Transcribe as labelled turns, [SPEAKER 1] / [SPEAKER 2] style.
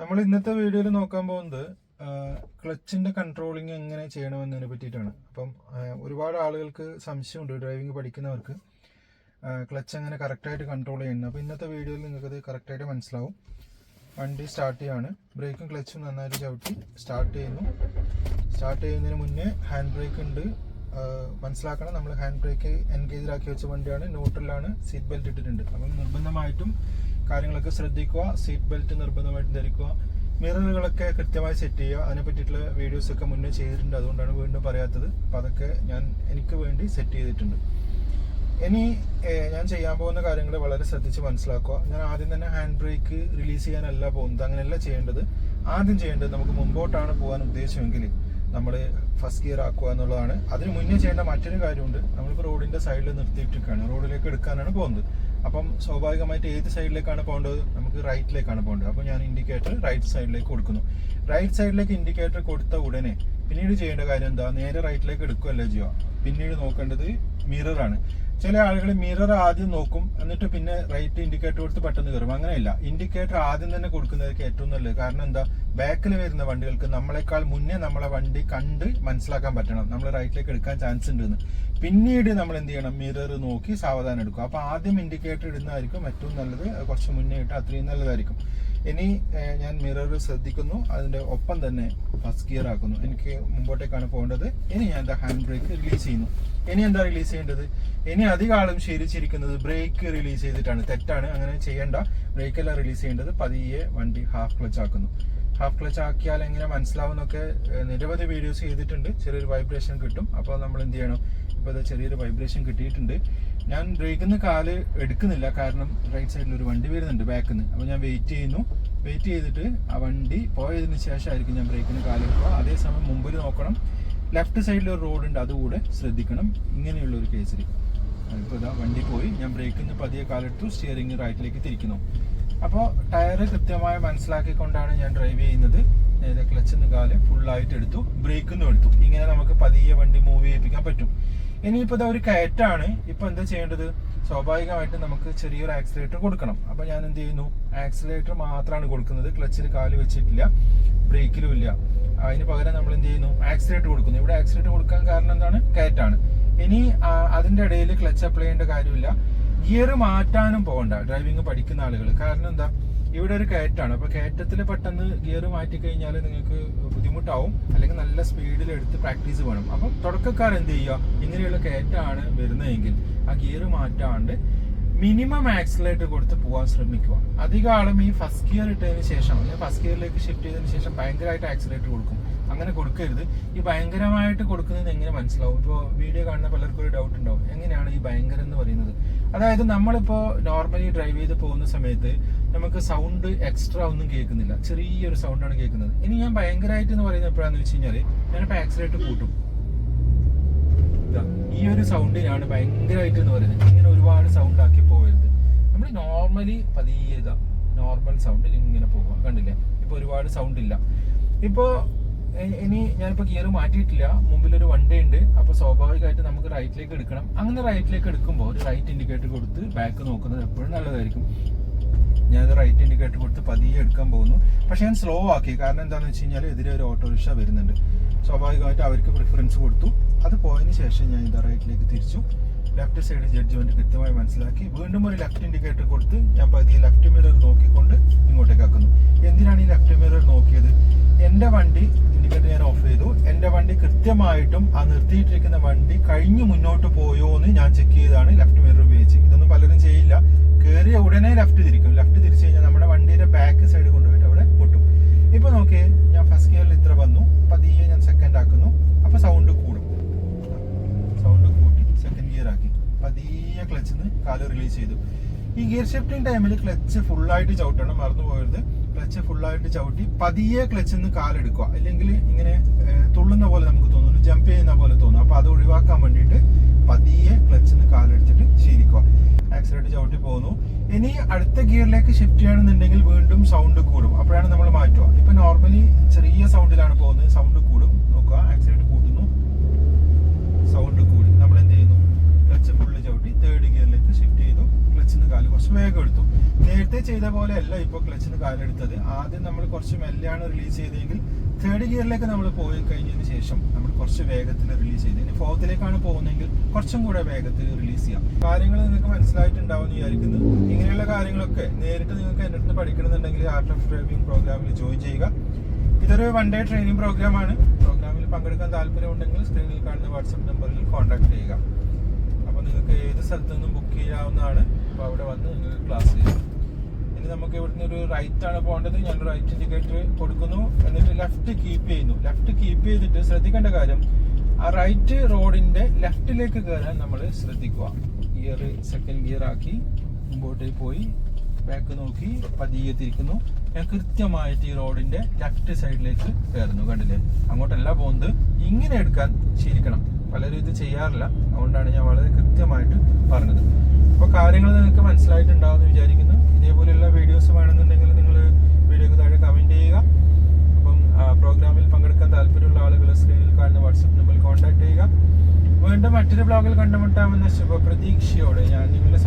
[SPEAKER 1] നമ്മൾ ഇന്നത്തെ വീഡിയോയിൽ നോക്കാൻ പോകുന്നത് ക്ലച്ചിന്റെ കൺട്രോളിങ് എങ്ങനെ ചെയ്യണമെന്നതിനെ പറ്റിയിട്ടാണ്. അപ്പം ഒരുപാട് ആളുകൾക്ക് സംശയമുണ്ട് ഡ്രൈവിംഗ് പഠിക്കുന്നവർക്ക് ക്ലച്ച് എങ്ങനെ കറക്റ്റായിട്ട് കൺട്രോൾ ചെയ്യുന്നത്. അപ്പോൾ ഇന്നത്തെ വീഡിയോയിൽ നിങ്ങൾക്കത് കറക്റ്റായിട്ട് മനസ്സിലാവും. വണ്ടി സ്റ്റാർട്ട് ചെയ്യാണ്. ബ്രേക്കും ക്ലച്ചും നന്നായിട്ട് ചവിട്ടി സ്റ്റാർട്ട് ചെയ്യുന്നു. സ്റ്റാർട്ട് ചെയ്യുന്നതിന് മുന്നേ ഹാൻഡ് ബ്രേക്ക് ഉണ്ട്. മനസ്സിലാക്കണം നമ്മൾ ഹാൻഡ് ബ്രേക്ക് എൻഗേജിലാക്കി വെച്ച വണ്ടിയാണ്. ന്യൂട്രലാണ് സീറ്റ് ബെൽറ്റ് ഇട്ടിട്ടുണ്ട്. അപ്പം നിർബന്ധമായിട്ടും കാര്യങ്ങളൊക്കെ ശ്രദ്ധിക്കുക സീറ്റ് ബെൽറ്റ് നിർബന്ധമായിട്ടും ധരിക്കുക മിററുകളൊക്കെ കൃത്യമായി സെറ്റ് ചെയ്യുക. അതിനെ പറ്റിയിട്ടുള്ള വീഡിയോസ് ഒക്കെ മുന്നേ ചെയ്തിട്ടുണ്ട്. അതുകൊണ്ടാണ് വീണ്ടും പറയാത്തത്. അപ്പം അതൊക്കെ ഞാൻ എനിക്ക് വേണ്ടി സെറ്റ് ചെയ്തിട്ടുണ്ട്. ഇനി ഞാൻ ചെയ്യാൻ പോകുന്ന കാര്യങ്ങൾ വളരെ ശ്രദ്ധിച്ച് മനസ്സിലാക്കുക. ഞാൻ ആദ്യം തന്നെ ഹാൻഡ് ബ്രേക്ക് റിലീസ് ചെയ്യാനല്ല പോകുന്നത്. അങ്ങനെയല്ല ചെയ്യേണ്ടത്. ആദ്യം ചെയ്യേണ്ടത് നമുക്ക് മുമ്പോട്ടാണ് പോകാൻ ഉദ്ദേശമെങ്കിൽ നമ്മൾ ഫസ്റ്റ് ഗിയർ ആക്കുക എന്നുള്ളതാണ്. അതിന് മുന്നേ ചെയ്യേണ്ട മറ്റൊരു കാര്യമുണ്ട്. നമ്മളിപ്പോൾ റോഡിന്റെ സൈഡിൽ നിർത്തിയിട്ടിരിക്കുകയാണ്. റോഡിലേക്ക് എടുക്കാനാണ് പോകുന്നത്. അപ്പം സ്വാഭാവികമായിട്ട് ഏത് സൈഡിലേക്കാണ് പോകേണ്ടത്? നമുക്ക് റൈറ്റിലേക്കാണ് പോകേണ്ടത്. അപ്പോൾ ഞാൻ ഇൻഡിക്കേറ്റർ റൈറ്റ് സൈഡിലേക്ക് കൊടുക്കുന്നു. റൈറ്റ് സൈഡിലേക്ക് ഇൻഡിക്കേറ്റർ കൊടുത്ത ഉടനെ പിന്നീട് ചെയ്യേണ്ട കാര്യം എന്താ? നേരെ റൈറ്റിലേക്ക് എടുക്കുകയല്ല ചെയ്യുക. പിന്നീട് നോക്കേണ്ടത് മിററാണ് ചില ആളുകൾ മിറർ ആദ്യം നോക്കും എന്നിട്ട് പിന്നെ റൈറ്റ് ഇൻഡിക്കേറ്റർ കൊടുത്ത് പെട്ടെന്ന് കയറും. അങ്ങനെയല്ല. ഇൻഡിക്കേറ്റർ ആദ്യം തന്നെ കൊടുക്കുന്നതായിരിക്കും ഏറ്റവും നല്ലത്. കാരണം എന്താ? ബാക്കിൽ വരുന്ന വണ്ടികൾക്ക് നമ്മളെക്കാൾ മുന്നേ നമ്മളെ വണ്ടി കണ്ട് മനസ്സിലാക്കാൻ പറ്റണം. നമ്മൾ റൈറ്റിലേക്ക് എടുക്കാൻ ചാൻസ് ഉണ്ടെന്ന്. പിന്നീട് നമ്മൾ എന്ത് ചെയ്യണം? മിറർ നോക്കി സാവധാനം എടുക്കും. അപ്പോൾ ആദ്യം ഇൻഡിക്കേറ്റർ ഇടുന്നതായിരിക്കും ഏറ്റവും നല്ലത്. കുറച്ച് മുന്നേ ഇട്ട് അത്രയും നല്ലതായിരിക്കും. ഇനി ഞാൻ മിറർ ശ്രദ്ധിക്കുന്നു. അതിന്റെ ഒപ്പം തന്നെ ഫസ്റ്റ് ഗിയർ ആക്കുന്നു. എനിക്ക് മുമ്പോട്ടേക്കാണ് പോകേണ്ടത്. ഇനി ഞാൻ എന്താ ഹാൻഡ് ബ്രേക്ക് റിലീസ് ചെയ്യുന്നു. ഇനി എന്താ റിലീസ് ചെയ്യേണ്ടത്? ഇനി അധികാലം ശീലിച്ചിരിക്കുന്നത് ബ്രേക്ക് റിലീസ് ചെയ്തിട്ടാണ്. തെറ്റാണ്. അങ്ങനെ ചെയ്യേണ്ട. ബ്രേക്ക് എല്ലാം റിലീസ് ചെയ്യേണ്ടത്. പതിയെ വണ്ടി ഹാഫ് ക്ലച്ച് ആക്കുന്നു. ഹാഫ് ക്ലച്ച് ആക്കിയാൽ എങ്ങനെ മനസ്സിലാവുന്നൊക്കെ നിരവധി വീഡിയോസ് ചെയ്തിട്ടുണ്ട്. ചെറിയൊരു വൈബ്രേഷൻ കിട്ടും. അപ്പോൾ നമ്മൾ എന്ത് ചെയ്യണം? ഇപ്പോൾ ചെറിയൊരു വൈബ്രേഷൻ കിട്ടിയിട്ടുണ്ട്. ഞാൻ ബ്രേക്കിൽ കാൽ എടുക്കുന്നില്ല. കാരണം റൈറ്റ് സൈഡിൽ ഒരു വണ്ടി വരുന്നുണ്ട് ബാക്കിൽ നിന്ന് അപ്പോൾ ഞാൻ വെയിറ്റ് ചെയ്യുന്നു. വെയിറ്റ് ചെയ്തിട്ട് ആ വണ്ടി പോയതിന് ശേഷമായിരിക്കും ഞാൻ ബ്രേക്കിന് കാൽ വെക്കുക അതേസമയം മുമ്പിൽ നോക്കണം. ലെഫ്റ്റ് സൈഡിൽ ഒരു റോഡ് ഉണ്ട്. അതുകൂടെ ശ്രദ്ധിക്കണം. ഇങ്ങനെയുള്ള ഒരു കേസിൽ ഇപ്പോൾ ഇതാ വണ്ടി പോയി. ഞാൻ ബ്രേക്കിൽ നിന്ന് പതിയെ കാലെടുത്തു. സ്റ്റിയറിംഗ് റൈറ്റിലേക്ക് തിരിക്കുന്നു. അപ്പോൾ ടയർ കൃത്യമായി മനസ്സിലാക്കിക്കൊണ്ടാണ് ഞാൻ ഡ്രൈവ് ചെയ്യുന്നത്. ക്ലച്ചിൽ നിന്ന് കാൽ ഫുള്ളായിട്ട് എടുത്തു ബ്രേക്കിൽ നിന്നും എടുത്തു. ഇങ്ങനെ നമുക്ക് പതിയെ വണ്ടി മൂവ് ചെയ്യിപ്പിക്കാൻ പറ്റും. ഇനിയിപ്പോൾ ഇതാ ഒരു കയറ്റാണ്. ഇപ്പൊ എന്താ ചെയ്യേണ്ടത്? സ്വാഭാവികമായിട്ട് നമുക്ക് ചെറിയൊരു ആക്സിലേറ്റർ കൊടുക്കണം. അപ്പൊ ഞാൻ എന്ത് ചെയ്യുന്നു? ആക്സിലേറ്റർ മാത്രമാണ് കൊടുക്കുന്നത്. ക്ലച്ചിൽ കാൽ വെച്ചിട്ടില്ല ബ്രേക്കിലും ഇല്ല. അതിന് പകരം നമ്മൾ എന്ത് ചെയ്യുന്നു? ആക്സിലേറ്റർ കൊടുക്കുന്നു. ഇവിടെ ആക്സിലേറ്റർ കൊടുക്കാൻ കാരണം എന്താണ്? കയറ്റാണ്. ഇനി അതിന്റെ ഇടയിൽ ക്ലച്ച് അപ്ലൈ ചെയ്യേണ്ട കാര്യമില്ല. ഗിയർ മാറ്റാനും പോകണ്ട. ഡ്രൈവിംഗ് പഠിക്കുന്ന ആളുകൾ കാരണം എന്താ? ഇവിടെ ഒരു കയറ്റാണ്. അപ്പൊ കയറ്റത്തിൽ പെട്ടെന്ന് ഗിയർ മാറ്റി കഴിഞ്ഞാൽ നിങ്ങൾക്ക് ബുദ്ധിമുട്ടാവും. അല്ലെങ്കിൽ നല്ല സ്പീഡിൽ എടുത്ത് പ്രാക്ടീസ് വേണം. അപ്പൊ തുടക്കക്കാർ എന്ത് ചെയ്യുക? ഇങ്ങനെയുള്ള കയറ്റാണ് വരുന്നതെങ്കിൽ ആ ഗിയർ മാറ്റാണ്ട് മിനിമം ആക്സിലേറ്റർ കൊടുത്ത് പോകാൻ ശ്രമിക്കുക. അധികം ആളും ഈ ഫസ്റ്റ് ഗിയർ ഇട്ടതിന് ശേഷം അല്ലെങ്കിൽ ഫസ്റ്റ് ഗിയറിലേക്ക് ഷിഫ്റ്റ് ചെയ്തതിന് ശേഷം ഭയങ്കരമായിട്ട് ആക്സിലേറ്റർ കൊടുക്കും. അങ്ങനെ കൊടുക്കരുത്. ഈ ഭയങ്കരമായിട്ട് കൊടുക്കുന്നത് എങ്ങനെ മനസ്സിലാവും? ഇപ്പോൾ വീഡിയോ കാണുന്ന പലർക്കും ഒരു ഡൗട്ട് ഉണ്ടാവും. എങ്ങനെയാണ് ഈ ഭയങ്കരം എന്ന് പറയുന്നത്? അതായത് നമ്മളിപ്പോ നോർമലി ഡ്രൈവ് ചെയ്ത് പോകുന്ന സമയത്ത് നമുക്ക് സൗണ്ട് എക്സ്ട്രാ ഒന്നും കേൾക്കുന്നില്ല. ചെറിയൊരു സൗണ്ടാണ് കേൾക്കുന്നത്. ഇനി ഞാൻ ഭയങ്കരമായിട്ട് എന്ന് പറയുന്നത് എപ്പോഴാന്ന് വെച്ച് കഴിഞ്ഞാൽ ഞാനിപ്പോ ആക്സിലേറ്റ് കൂട്ടും ഈ ഒരു സൗണ്ടിനാണ് ഭയങ്കരമായിട്ട് എന്ന് പറയുന്നത്. ഇങ്ങനെ ഒരുപാട് സൗണ്ട് ആക്കി പോകരുത്. നമ്മൾ നോർമലി പതിയെ നോർമൽ സൗണ്ടിൽ ഇങ്ങനെ പോവുക കണ്ടില്ലേ? ഇപ്പൊ ഒരുപാട് സൗണ്ട് ഇല്ല. ഇപ്പോ ഇ- ഇനി ഞാനിപ്പോ ഗിയർ മാറ്റിയിട്ടില്ല. മുമ്പിൽ ഒരു വണ്ടി ഉണ്ട് അപ്പോൾ സ്വാഭാവികമായിട്ട് നമുക്ക് റൈറ്റിലേക്ക് എടുക്കണം. അങ്ങനെ റൈറ്റിലേക്ക് എടുക്കുമ്പോൾ ഒരു റൈറ്റ് ഇൻഡിക്കേറ്റർ കൊടുത്ത് ബാക്ക് നോക്കുന്നത് എപ്പോഴും നല്ലതായിരിക്കും. ഞാനത് റൈറ്റ് ഇൻഡിക്കേറ്റർ കൊടുത്ത് പതിയെ എടുക്കാൻ പോകുന്നു. പക്ഷെ ഞാൻ സ്ലോ ആക്കി. കാരണം എന്താണെന്ന് വെച്ച് കഴിഞ്ഞാൽ എതിരെ ഒരു ഓട്ടോറിക്ഷ വരുന്നുണ്ട്. സ്വാഭാവികമായിട്ട് അവർക്ക് പ്രിഫറൻസ് കൊടുത്തു. അത് പോയതിന് ശേഷം ഞാൻ ഇതാ റൈറ്റിലേക്ക് തിരിച്ചു. ലെഫ്റ്റ് സൈഡ് ജഡ്ജ്മെന്റ് കൃത്യമായി മനസ്സിലാക്കി വീണ്ടും ഒരു ലെഫ്റ്റ് ഇൻഡിക്കേറ്റർ കൊടുത്ത് ഞാൻ പതിയെ ലെഫ്റ്റ് മിറർ നോക്കിക്കൊണ്ട് ഇങ്ങോട്ടേക്ക് ആക്കുന്നു. എന്തിനാണ് ഈ ലെഫ്റ്റ് മിറർ നോക്കിയത്? എന്റെ വണ്ടി ഇൻഡിക്കേറ്റർ ഞാൻ ഓഫ് ചെയ്തു. എന്റെ വണ്ടി കൃത്യമായിട്ടും ആ നിർത്തിയിട്ടിരിക്കുന്ന വണ്ടി കഴിഞ്ഞു മുന്നോട്ട് പോയോ എന്ന് ഞാൻ ചെക്ക് ചെയ്താണ് ലെഫ്റ്റ് മിറർ ഉപയോഗിച്ച്. ഇതൊന്നും പലരും ചെയ്യില്ല. കയറിയ ഉടനെ ലെഫ്റ്റ് തിരിക്കും. ലെഫ്റ്റ് തിരിച്ചു കഴിഞ്ഞാൽ നമ്മുടെ വണ്ടിയുടെ ബാക്ക് സൈഡ് കൊണ്ടുപോയിട്ട് അവിടെ പൊട്ടും ഇപ്പൊ നോക്കിയേ ഞാൻ ഫസ്റ്റ് ഗിയറിൽ ഇത്ര വന്നു. പതിയെ ഞാൻ സെക്കൻഡ് ആക്കുന്നു. അപ്പോൾ സൗണ്ട് കൂടും. സൗണ്ട് കൂട്ടി സെക്കൻഡ് ഗിയർ ആക്കി പതിയെ ക്ലച്ചിൽ നിന്ന് കാൽ റിലീസ് ചെയ്തു. ഈ ഗിയർ ഷിഫ്റ്റിംഗ് ടൈമിൽ ക്ലച്ച് ഫുള്ളായിട്ട് ചവിട്ടണം മറന്നു പോകരുത്. ക്ലച്ച് ഫുള്ളായിട്ട് ചവിട്ടി പതിയെ ക്ലച്ചിൽ നിന്ന് കാലെടുക്കുക അല്ലെങ്കിൽ ഇങ്ങനെ തുള്ളുന്ന പോലെ നമുക്ക് തോന്നുന്നു ജമ്പ് ചെയ്യുന്ന പോലെ തോന്നും അപ്പൊ അത് ഒഴിവാക്കാൻ വേണ്ടിയിട്ട് പതിയെ ക്ലച്ചിൽ നിന്ന് കാലെടുത്തിട്ട് ശീലിക്കുക. ആക്സിലേറ്റ് ചവിട്ടി പോകുന്നു ഇനി അടുത്ത ഗിയറിലേക്ക് ഷിഫ്റ്റ് ചെയ്യണമെന്നുണ്ടെങ്കിൽ വീണ്ടും സൗണ്ട് കൂടും. അപ്പോഴാണ് നമ്മൾ മാറ്റുക. ഇപ്പൊ നോർമലി ചെറിയ സൗണ്ടിലാണ് പോകുന്നത്. സൗണ്ട് കൂടും. നോക്കുക. ആക്സിലേറ്റ് കൂട്ടുന്നു. സൗണ്ട് കൂടി നമ്മൾ എന്ത് ചെയ്യുന്നു ക്ലച്ച് ഫുള്ള് ചവിട്ടി തേർഡ് ഗിയറിലേക്ക് ഷിഫ്റ്റ് ചെയ്തു ക്ലച്ചിന് കാൽ കുറച്ച് വേഗം എടുത്തു നേരത്തെ ചെയ്ത പോലെ അല്ല ഇപ്പോൾ ക്ലച്ചിന് കാലെടുത്തത്. ആദ്യം നമ്മൾ കുറച്ച് മെല്ലാണ് റിലീസ് ചെയ്തതെങ്കിൽ തേർഡ് ഗിയറിലേക്ക് നമ്മൾ പോയി കഴിഞ്ഞതിന് ശേഷം നമ്മൾ കുറച്ച് വേഗത്തിൽ റിലീസ് ചെയ്ത്. ഇനി ഫോർത്തിലേക്കാണ് പോകുന്നതെങ്കിൽ കുറച്ചും കൂടെ വേഗത്തിൽ റിലീസ് ചെയ്യാം. കാര്യങ്ങൾ നിങ്ങൾക്ക് മനസ്സിലായിട്ടുണ്ടാവും വിചാരിക്കുന്നു. ഇങ്ങനെയുള്ള കാര്യങ്ങളൊക്കെ നേരിട്ട് നിങ്ങൾക്ക് എന്റെ അടുത്ത് പഠിക്കണമെന്നുണ്ടെങ്കിൽ ആർട്ട് ഓഫ് ഡ്രൈവിംഗ് പ്രോഗ്രാമിൽ ജോയിൻ ചെയ്യുക. ഇതൊരു വൺ ഡേ ട്രെയിനിങ് പ്രോഗ്രാമാണ് പ്രോഗ്രാമിൽ പങ്കെടുക്കാൻ താല്പര്യമുണ്ടെങ്കിൽ സ്ക്രീനിൽ കാണുന്ന വാട്സപ്പ് നമ്പറിൽ കോൺടാക്ട് ചെയ്യുക. അപ്പോൾ നിങ്ങൾക്ക് ഏത് സ്ഥലത്തു നിന്നും ബുക്ക് ചെയ്യാവുന്നതാണ്. അപ്പോൾ അവിടെ വന്ന് നിങ്ങൾക്ക് ക്ലാസ് ചെയ്യാം ഇനി നമുക്ക് ഇവിടുന്ന് ഒരു റൈറ്റ് ആണ് പോകേണ്ടത്. ഞാൻ റൈറ്റ് ഇൻഡിക്കേറ്റർ കൊടുക്കുന്നു. എന്നിട്ട് ലെഫ്റ്റ് കീപ്പ് ചെയ്യുന്നു. ലെഫ്റ്റ് കീപ്പ് ചെയ്തിട്ട് ശ്രദ്ധിക്കേണ്ട കാര്യം ആ റൈറ്റ് റോഡിന്റെ ലെഫ്റ്റിലേക്ക് കയറാൻ നമ്മൾ ശ്രദ്ധിക്കുക. ഗിയർ സെക്കൻഡ് ഗിയർ ആക്കി മുമ്പോട്ടേക്ക് പോയി ബാക്ക് നോക്കി പതിയെ തിരിക്കുന്നു. കൃത്യമായിട്ട് ഈ റോഡിന്റെ ലെഫ്റ്റ് സൈഡിലേക്ക് കയറുന്നു കണ്ടില്ലേ? അങ്ങോട്ടല്ല പോകുന്നത്. ഇങ്ങനെ എടുക്കാൻ ശീലിക്കണം. പലരും ഇത് ചെയ്യാറില്ല. അതുകൊണ്ടാണ് ഞാൻ വളരെ കൃത്യമായിട്ട് പറഞ്ഞത്. അപ്പോൾ കാര്യങ്ങൾ നിങ്ങൾക്ക് മനസ്സിലായിട്ടുണ്ടാവുമെന്ന് വിചാരിക്കുന്നു. ഇതേപോലെയുള്ള വീഡിയോസ് വേണമെന്നുണ്ടെങ്കിൽ നിങ്ങൾ വീഡിയോക്ക് താഴെ കമന്റ് ചെയ്യുക. അപ്പം പ്രോഗ്രാമിൽ പങ്കെടുക്കാൻ താല്പര്യമുള്ള ആളുകൾ സ്ക്രീനിൽ കാണുന്ന വാട്സപ്പ് നമ്പറിൽ കോൺടാക്ട് ചെയ്യുക. വീണ്ടും മറ്റൊരു ബ്ലോഗിൽ കണ്ടുമുട്ടാമെന്ന ശുഭപ്രതീക്ഷയോടെ ഞാൻ നിങ്ങളുടെ